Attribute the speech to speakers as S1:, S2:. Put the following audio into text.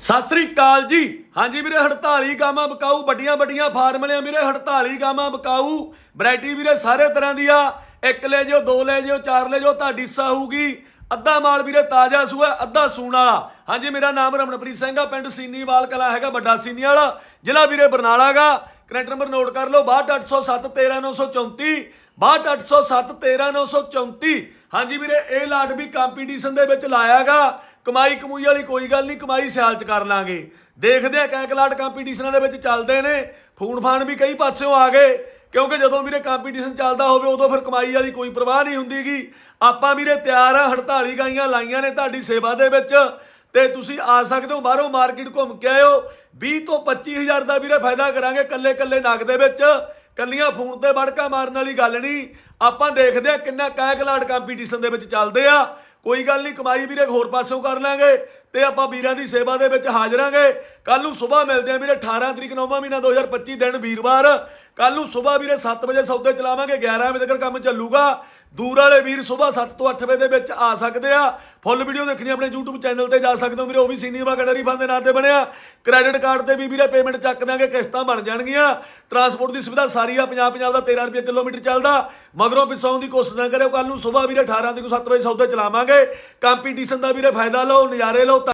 S1: ਸਤਿ ਸ੍ਰੀ ਅਕਾਲ ਜੀ। ਹਾਂਜੀ ਵੀਰੇ 48 ਗਾਵਾਂ ਬਕਾਊ, ਵੱਡੀਆਂ ਵੱਡੀਆਂ ਫਾਰਮਲਿਆਂ ਵੀਰੇ 48 ਗਾਵਾਂ ਬਕਾਊ। ਵੈਰਾਈਟੀ ਵੀਰੇ ਸਾਰੇ ਤਰ੍ਹਾਂ ਦੀ ਆ। ਇੱਕ ਲੈ ਜਿਓ, ਦੋ ਲੈ ਜਿਓ, ਚਾਰ ਲੈ ਜਿਓ, ਤੁਹਾਡੀ ਹਿੱਸਾ ਅੱਧਾ ਮਾਲ ਵੀਰੇ ਤਾਜ਼ਾ ਸੂਆ, ਅੱਧਾ ਸੂਣ ਵਾਲਾ। ਹਾਂਜੀ, ਮੇਰਾ ਨਾਮ ਰਮਨਪ੍ਰੀਤ ਸਿੰਘ ਆ, ਪਿੰਡ ਸੀਨੀਵਾਲ ਕਲਾ ਹੈਗਾ, ਵੱਡਾ ਸੀਨੀ ਵਾਲਾ ਜ਼ਿਲ੍ਹਾ ਵੀਰੇ ਬਰਨਾਲਾ ਗਾ ਕਰੰਟ ਨੰਬਰ ਨੋਟ ਕਰ ਲਓ 6280713934 6280713934 ਹਾਂਜੀ ਵੀਰੇ, ਇਹ ਲਾਟ ਵੀ ਕੰਪੀਟੀਸ਼ਨ ਦੇ ਵਿੱਚ ਲਾਇਆਗਾ ਕਮਾਈ ਕਮੂਈ ਵਾਲੀ ਕੋਈ ਗੱਲ ਨਹੀਂ, ਕਮਾਈ ਸਿਆਲ ਚ ਕਰ ਲਾਂਗੇ। ਦੇਖਦੇ ਆ, ਕੈਕਲਾਟ ਕੰਪੀਟੀਸ਼ਨਾਂ ਦੇ ਵਿੱਚ ਚੱਲਦੇ ਨੇ। ਫੂਨ ਫਾਨ ਵੀ ਕਈ ਪਾਸਿਓਂ ਆ ਗਏ, ਕਿਉਂਕਿ ਜਦੋਂ ਵੀਰੇ ਕੰਪੀਟੀਸ਼ਨ ਚੱਲਦਾ ਹੋਵੇ, ਉਦੋਂ ਫਿਰ ਕਮਾਈ ਵਾਲੀ ਕੋਈ ਪਰਵਾਹ ਨਹੀਂ ਹੁੰਦੀਗੀ। ਆਪਾਂ ਵੀਰੇ ਤਿਆਰ ਆ 48 ਗਾਈਆਂ ਲਾਈਆਂ ਨੇ ਤੁਹਾਡੀ ਸੇਵਾ ਦੇ ਵਿੱਚ, ਤੇ ਤੁਸੀਂ ਆ ਸਕਦੇ ਹੋ, ਬਾਹਰੋਂ ਮਾਰਕੀਟ ਘੁੰਮ ਕੇ ਆਇਓ। 20 ਤੋਂ 25000 ਦਾ ਵੀਰੇ ਫਾਇਦਾ ਕਰਾਂਗੇ ਕੱਲੇ ਕੱਲੇ ਨਗ ਦੇ ਵਿੱਚ। ਕੱਲੀਆਂ ਫੋਨ ਤੇ ਵੜਕਾ ਮਾਰਨ ਵਾਲੀ ਗੱਲ ਨਹੀਂ। ਆਪਾਂ ਦੇਖਦੇ ਆ ਕਿੰਨਾ ਕੈਕ ਕੰਪੀਟੀਸ਼ਨ ਦੇ ਵਿੱਚ ਚੱਲਦੇ ਆ। ਕੋਈ ਗੱਲ ਨਹੀਂ, ਕਮਾਈ ਵੀਰੇ ਹੋਰ ਪਾਸੋਂ ਕਰ ਲਾਂਗੇ ਤੇ ਆਪਾਂ ਵੀਰਾਂ ਦੀ ਸੇਵਾ ਦੇ ਵਿੱਚ ਹਾਜ਼ਰਾਂਗੇ ਕੱਲ ਨੂੰ ਸਵੇਰ ਮਿਲਦੇ ਆ ਵੀਰੇ 18 ਤਰੀਕ 9ਵਾਂ ਮਹੀਨਾ 2025 ਦਿਨ ਵੀਰਵਾਰ। ਕੱਲ ਨੂੰ ਸਵੇਰ ਵੀਰੇ 7 ਵਜੇ ਸੌਦੇ ਚਲਾਵਾਂਗੇ 11 ਵਜੇ ਤੱਕ ਕੰਮ ਚੱਲੂਗਾ। ਦੂਰ ਵਾਲੇ ਵੀਰ ਸਵੇਰ 7 ਤੋਂ 8 ਵਜੇ ਦੇ ਵਿੱਚ ਆ ਸਕਦੇ ਆ। ਫੁੱਲ ਵੀਡੀਓ ਦੇਖਣੀ ਆਪਣੇ YouTube ਚੈਨਲ ਤੇ ਜਾ ਸਕਦੇ ਹੋ ਵੀਰੇ, ਉਹ ਵੀ ਸੀਨੀਵਾ ਗਡਰੀ ਫੰਡ ਦੇ ਨਾਂ ਤੇ ਬਣਿਆ। ਕ੍ਰੈਡਿਟ ਕਾਰਡ ਤੇ ਵੀ ਵੀਰੇ ਪੇਮੈਂਟ ਚੱਕ ਦਾਂਗੇ ਕਿਸ਼ਤਾਂ ਬਣ ਜਾਣਗੀਆਂ। ਟਰਾਂਸਪੋਰਟ ਦੀ ਸੁਵਿਧਾ ਸਾਰੀ ਆ 50 50 ਦਾ 13 ਰੁਪਏ ਕਿਲੋਮੀਟਰ ਚੱਲਦਾ। ਮਗਰੋਂ ਪਿਸਾਉਣ ਦੀ ਕੋਸ਼ਿਸ਼ ਨਾ ਕਰਿਓ ਕੱਲ ਨੂੰ ਸਵੇਰ ਵੀਰੇ 18 ਤਰੀਕ ਨੂੰ 7 ਵਜੇ ਸੌਦੇ ਚਲਾਵਾਂਗੇ। ਕੰਪੀਟੀਸ਼ਨ ਦਾ ਵੀਰੇ ਫਾਇਦਾ ਲਓ, ਨਜ਼ਾਰੇ ਲਓ